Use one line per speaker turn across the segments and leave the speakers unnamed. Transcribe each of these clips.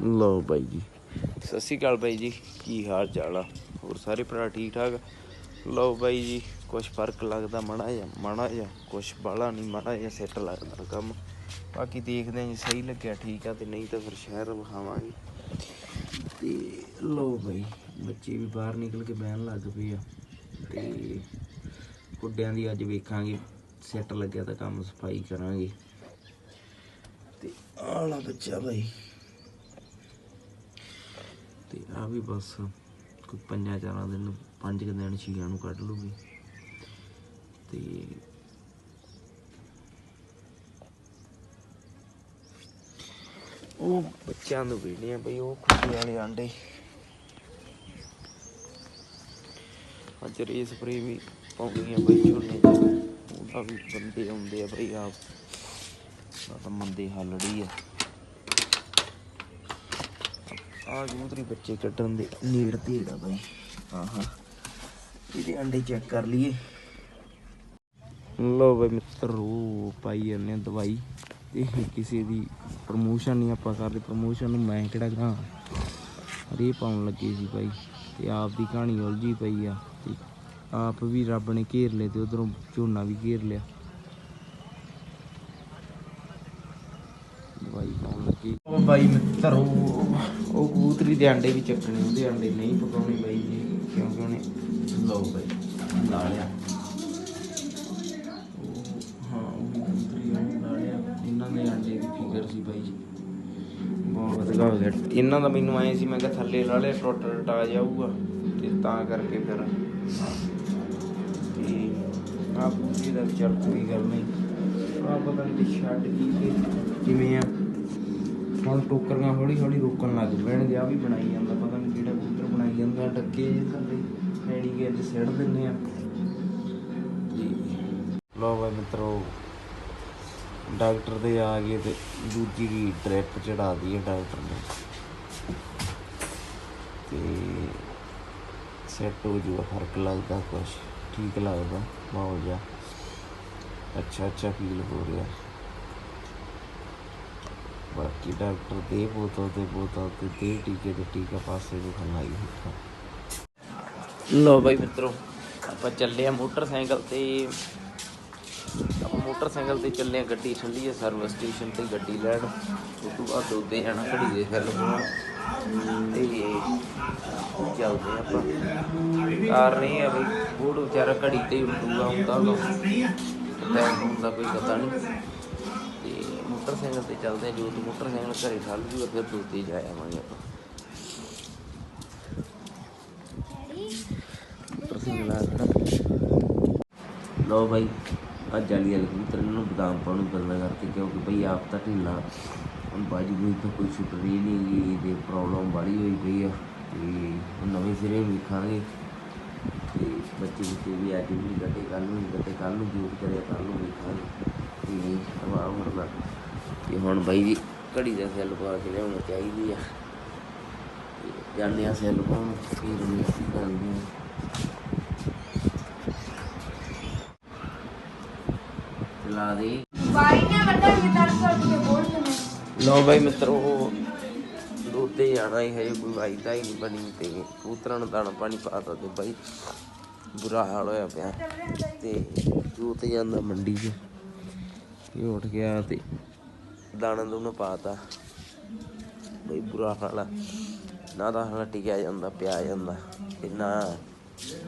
ਲਓ ਬਾਈ ਜੀ। ਸਤਿ ਸ਼੍ਰੀ ਅਕਾਲ ਬਾਈ ਜੀ, ਕੀ ਹਾਲ ਚਾਲ ਆ? ਹੋਰ ਸਾਰੇ ਭਰਾ ਠੀਕ ਠਾਕ? ਲਓ ਬਾਈ ਜੀ, ਕੁਛ ਫ਼ਰਕ ਲੱਗਦਾ ਮਾੜਾ ਜਿਹਾ ਮਾੜਾ ਜਿਹਾ, ਕੁਛ ਬਾਲਾ ਨਹੀਂ, ਮਾੜਾ ਜਿਹਾ ਸੈੱਟ ਲੱਗਦਾ ਕੰਮ। ਬਾਕੀ ਦੇਖਦੇ ਹਾਂ ਜੀ, ਸਹੀ ਲੱਗਿਆ, ਠੀਕ ਆ, ਤੇ ਨਹੀਂ ਤਾਂ ਫਿਰ ਸ਼ਹਿਰ ਵਿਖਾਵਾਂਗੇ। ਤੇ ਲਓ ਬਾਈ, ਬੱਚੇ ਵੀ ਬਾਹਰ ਨਿਕਲ ਕੇ ਬਹਿਣ ਲੱਗ ਪਏ ਆ। ਤੇ ਕੁੱਡਿਆਂ ਦੀ ਅੱਜ ਵੇਖਾਂਗੇ ਸੈੱਟ ਲੱਗਿਆ ਤਾਂ ਕੰਮ ਸਫ਼ਾਈ ਕਰਾਂਗੇ। ਤੇ ਆਲਾ ਬੱਚਾ ਬਾਈ। ਤੇ ਆ ਵੀ ਬਸ ਕੋਈ ਪੰਜਾਂ ਚਾਰਾਂ ਦਿਨ, ਪੰਜ ਕੁ ਦਿਨ ਛੀਆਂ ਨੂੰ ਕੱਢ ਲੂਗੀ ਤੇ ਉਹ ਬੱਚਿਆਂ ਨੂੰ ਵੇਣੇ ਆ ਬਈ, ਉਹ ਖੁਸ਼ੀ ਵਾਲੇ ਆਂਡੇ। ਅੱਜ ਰੇ ਸਪਰੇ ਵੀ ਪਾਉਣੀ ਬਈ ਝੋਨੇ ਚ ਉਹਦਾ ਵੀ ਬੰਦੇ ਆਉਂਦੇ ਆ ਬਈ ਆਪ। ਆ ਤਾਂ ਮੰਦੇ ਹੱਲੜੀ ਆ। ਆ ਜੂਤਰੀ ਬੱਚੇ ਕੱਢਣ ਦੇ, ਨੀੜ ਤੇ ਹੈਗਾ ਬਾਈ। ਆਹਾ, ਇਹਦੇ ਅੰਡੇ ਚੈੱਕ ਕਰ ਲਈਏ। ਲੋ ਬਈ ਮਿੱਤਰੋ, ਪਾਈ ਜਾਂਦੇ ਦਵਾਈ। ਤੇ ਕਿਸੇ ਦੀ ਪ੍ਰਮੋਸ਼ਨ ਨਹੀਂ ਆਪਾਂ ਕਰਦੇ ਪ੍ਰਮੋਸ਼ਨ ਨੂੰ ਮੈਂ ਕਿਹੜਾ ਗਾ ਰੇ ਪਾਉਣ ਲੱਗੇ ਸੀ ਬਾਈ, ਤੇ ਆਪ ਦੀ ਕਹਾਣੀ ਉਲਝੀ ਪਈ ਆ। ਤੇ ਆਪ ਵੀ ਰੱਬ ਨੇ ਘੇਰ ਲਏ ਤੇ ਉਧਰੋਂ ਝੋਨਾ ਵੀ ਘੇਰ ਲਿਆ। ਦਵਾਈ ਪਾਉਣ ਲੱਗੀ ਉਹ ਬਾਈ ਮਿੱਤਰੋ ਉਹ ਕਬੂਤਰੀ ਦੇ ਅੰਡੇ ਵੀ ਚੱਕਣੇ, ਉਹਦੇ ਅੰਡੇ ਨਹੀਂ ਪਕਾਉਣੇ ਬਾਈ ਜੀ। ਕਿਉਂਕਿ ਉਹਨੇ ਲਓ ਬਾਈ, ਲਾ ਲਿਆ। ਹਾਂ, ਉਹ ਕਬੂਤਰੀ ਲਾ ਲਿਆ। ਇਹਨਾਂ ਦੇ ਅੰਡੇ ਦੀ ਫਿਕਰ ਸੀ ਬਾਈ ਜੀ। ਬਹੁਤ ਵਧੀਆ ਹੋ ਗਿਆ। ਇਹਨਾਂ ਦਾ ਮੈਨੂੰ ਆਏ ਸੀ, ਮੈਂ ਕਿਹਾ ਥੱਲੇ ਲਾ ਲਿਆ ਟੁੱਟ ਟਾ ਜਾਊਗਾ। ਤੇ ਤਾਂ ਕਰਕੇ ਫਿਰ ਤੇ ਆਪ ਕਬੂਤਰੀ ਦਾ ਵਿਚਾਰ ਕੋਈ ਗੱਲ ਨਹੀਂ। ਆ ਪਤਾ ਨਹੀਂ ਛੱਡ ਕੀ ਕਿਵੇਂ ਆ? ਹੁਣ ਟੋਕਰੀਆਂ ਹੌਲੀ ਹੌਲੀ ਰੋਕਣ ਲੱਗ ਪੈਣਗੇ ਆ ਵੀ ਬਣਾਈ ਜਾਂਦਾ, ਪਤਾ ਨਹੀਂ ਕਿਹੜਾ ਕਬੂਤਰ ਬਣਾਈ ਜਾਂਦਾ, ਡੱਕੇ ਜਿਹੇ ਥੱਲੇ, ਪੈਣੀ ਕੇ ਅੱਜ ਸਿੱਟ ਦਿੰਨੇ ਆ। ਲੋ ਬਾਈ ਮਿੱਤਰੋ, ਡਾਕਟਰ ਦੇ ਆ ਗਏ ਤੇ ਦੂਜੀ ਦੀ ਡ੍ਰਿਪ ਚੜਾ ਦੀ ਹੈ ਡਾਕਟਰ ਨੇ। ਤੇ ਸੈੱਟ ਹੋ ਜੂਗਾ, ਫ਼ਰਕ ਲੱਗਦਾ ਕੁਛ, ਠੀਕ ਲੱਗਦਾ, ਮਾਹੌਲ ਜਾ ਅੱਛਾ ਅੱਛਾ ਫੀਲ ਹੋ ਰਿਹਾ। ਬਾਕੀ ਡਾਕਟਰ ਦੇ ਬੋਤਲ ਤੇ ਬੋਤਲ ਤੇ ਦੇ ਟੀਕੇ ਤੇ ਟੀਕਾ ਪਾਸੇ ਨੂੰ ਖਲਾਈ ਹੁੰਦਾ ਲੋ ਬਾਈ ਮਿੱਤਰੋ, ਆਪਾਂ ਚੱਲੇ ਆ ਮੋਟਰਸਾਈਕਲ ਤੇ। ਆਪਾਂ ਮੋਟਰਸਾਈਕਲ ਤੇ ਚੱਲੇ ਆ ਗੱਡੀ ਠੰਡੀ ਆ ਸਰਵਿਸ ਸਟੇਸ਼ਨ ਤੇ ਗੱਡੀ ਲੈਣ। ਉਸ ਤੋਂ ਬਾਅਦ ਦੋਦੇ ਜਾਣਾ ਘੜੀ ਦੇ ਫਿਰ। ਤੇ ਚੱਲਦੇ ਆ ਆਪਾਂ। ਕਾਰ ਨਹੀਂ ਆ ਬਈ ਬੂੜ ਵਿਚਾਰਾ ਘੜੀ ਤੇ ਉੱਡੂਗਾ, ਹੁੰਦਾ ਲੋ ਟਾਈਮ ਹੁੰਦਾ ਕੋਈ ਪਤਾ ਨਹੀਂ। ਮੋਟਰਸਾਈਕਲ ਤੇ ਚੱਲਦੇ ਆ ਜੋ ਮੋਟਰਸਾਈਕਲ ਘਰੇ ਠੱਲ ਜੂਗਾ ਫਿਰ ਦੋਦੇ ਜਾ ਆਵਾਂਗੇ ਆਪਾਂ। ਮੋਟਰਸਾਈਕਲ ਆ ਲੋ ਬਾਈ ਅੱਜ ਵਾਲੀ ਵਾਲੇ ਕਬੂਤਰ ਨੂੰ ਬਦਾਮ ਪਾਉਣ ਨੂੰ ਬੰਦਾ ਕਰਕੇ ਕਿਉਂਕਿ ਬਈ ਆਪ ਤਾਂ ਢਿੱਲਾ। ਹੁਣ ਬਾਜੀ ਕੋਈ ਤਾਂ ਕੋਈ ਛੁੱਟ ਰਹੀ ਨਹੀਂ ਗੀ ਇਹਦੇ ਪ੍ਰੋਬਲਮ ਬੜੀ ਹੋਈ ਪਈ ਆ। ਤੇ ਨਵੇਂ ਸਿਰੇ ਵੇਖਾਂਗੇ ਤੇ ਬੱਚੇ ਬੱਚੇ ਵੀ ਅੱਜ ਵੀ ਕੱਟੇ ਕੱਲ ਨੂੰ ਵੀ ਗੱਡੇ ਕੱਲ ਨੂੰ ਜੂਟ ਕਰਿਆ ਕੱਲ ਨੂੰ ਵੇਖਾਂਗੇ ਤੇ ਹਵਾ ਉੜਦਾ ਤੇ ਹੁਣ ਬਾਈ ਜੀ ਘੜੀ ਦਾ ਸੈੱਲ ਪਾ ਕੇ ਲਿਆਉਣੀ ਚਾਹੀਦੀ ਆ। ਜਾਂਦੇ ਆ ਸੈੱਲ ਪਾਉਣ ਫਿਰ ਵੀ ਕਰਦੇ ਚਲਾ ਦੇ।
ਬਾਈ ਨੇ ਵੱਡਾ ਗਿਟਾਰ ਕਰਕੇ ਬੋਲ ਦਿੰਦੇ
ਲਓ ਬਾਈ ਮਿੱਤਰੋ ਦੁੱਧੇ ਜਾਣਾ ਹੀ ਹਜੇ ਕੋਈ ਵਾਈਦਾ ਹੀ ਨਹੀਂ ਬਣੀ ਤੇ ਕਬੂਤਰਾਂ ਨੂੰ ਦਾਣਾ ਪਾਣੀ ਪਾਤਾ ਤੇ ਬਾਈ ਬੁਰਾ ਹਾਲ ਹੋਇਆ ਪਿਆ। ਤੇ ਜੂਤ ਜਾਂਦਾ ਮੰਡੀ 'ਚ। ਇਹ ਉੱਠ ਗਿਆ ਤੇ ਦਾਣਾ ਦੂਣਾ ਪਾਤਾ। ਬਈ ਬੁਰਾ ਹਾਲ ਨਾ ਤਾਂ ਹਾਲ ਟਿਕਿਆ ਜਾਂਦਾ, ਪਿਆ ਜਾਂਦਾ। ਤੇ ਨਾ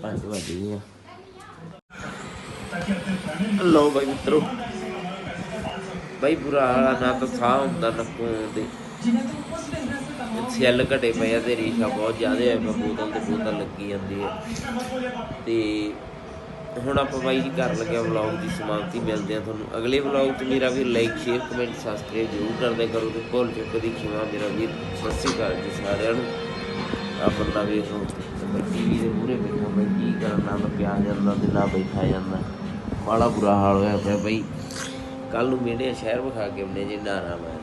ਪੰਜ ਆ। ਲਓ ਬਾਈ ਮਿੱਤਰੋ। ਬਾਈ ਬੁਰਾ ਹਾਲ ਨਾ ਤਾਂ ਸਾਹ ਹੁੰਦਾ ਨੱਕੋਂ ਦੇ। ਸੈੱਲ ਘਟੇ ਪਏ ਆ, ਤੇ ਰੀਸ਼ਾ ਬਹੁਤ ਜ਼ਿਆਦਾ ਹੈ ਬੋਤਲ ਤੇ ਬੋਤਲ ਲੱਗੀ ਜਾਂਦੀ ਹੈ ਤੇ ਹੁਣ ਆਪਾਂ ਬਾਈ ਜੀ ਘਰ ਲੱਗਿਆ ਵਲੌਗ ਦੀ ਸਮਾਪਤੀ, ਮਿਲਦੇ ਆ ਤੁਹਾਨੂੰ ਅਗਲੇ ਵਲੌਗ 'ਚ। ਮੇਰਾ ਵੀ ਲਾਈਕ ਸ਼ੇਅਰ ਕਮੈਂਟ ਸਬਸਕ੍ਰਾਈਬ ਜ਼ਰੂਰ ਕਰਦੇ ਕਰੋ ਤੇ ਭੁੱਲ ਚੁੱਕ ਦੀ ਖਿਮਾ ਮੇਰਾ ਵੀਰ। ਸਤਿ ਸ਼੍ਰੀ ਅਕਾਲ ਜੀ ਸਾਰਿਆਂ ਨੂੰ। ਆ ਬੰਦਾ ਵੀਰ ਨੂੰ ਟੀਵੀ ਦੇ ਮੂਹਰੇ ਬੈਠਾ ਮੈਂ ਕੀ ਕਰਨਾ ਮੈਂ ਪਿਆ ਜਾਂਦਾ ਤੇ ਨਾ ਬੈਠਾ ਜਾਂਦਾ। ਬੜਾ ਬੁਰਾ ਹਾਲ ਹੋਇਆ ਪਿਆ ਬਈ। ਕੱਲ ਨੂੰ ਮੇੜੇ ਸ਼ਹਿਰ ਵਿਖਾ ਕੇ ਆਉਂਦੇ ਜੇ ਨਾ ਨਾ ਮੈਂ